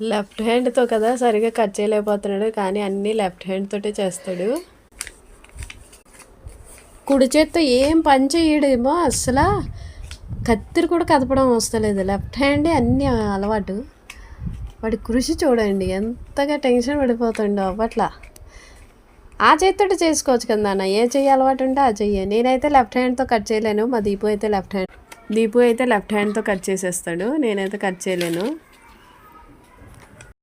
Left హ్యాండ్తో కదా సరిగా కట్ చేయలేకపోతున్నాడు కానీ అన్నీ లెఫ్ట్ హ్యాండ్ తోటే చేస్తాడు. కుడి చేత్తో ఏం పని చేయడేమో అసలు కత్తిరి కూడా కదపడం వస్తలేదు లెఫ్ట్ హ్యాండే అన్నీ అలవాటు. వాడి కృషి చూడండి ఎంతగా టెన్షన్ పడిపోతుండో అప్పట్లా. ఆ చేతితో చేసుకోవచ్చు కదా నాన్న ఏ చెయ్యి అలవాటు ఉంటే ఆ చెయ్యి. నేనైతే లెఫ్ట్ హ్యాండ్తో కట్ చేయలేను మా దీపు అయితే లెఫ్ట్ హ్యాండ్ దీపు అయితే లెఫ్ట్ హ్యాండ్తో కట్ చేసేస్తాడు నేనైతే కట్ చేయలేను.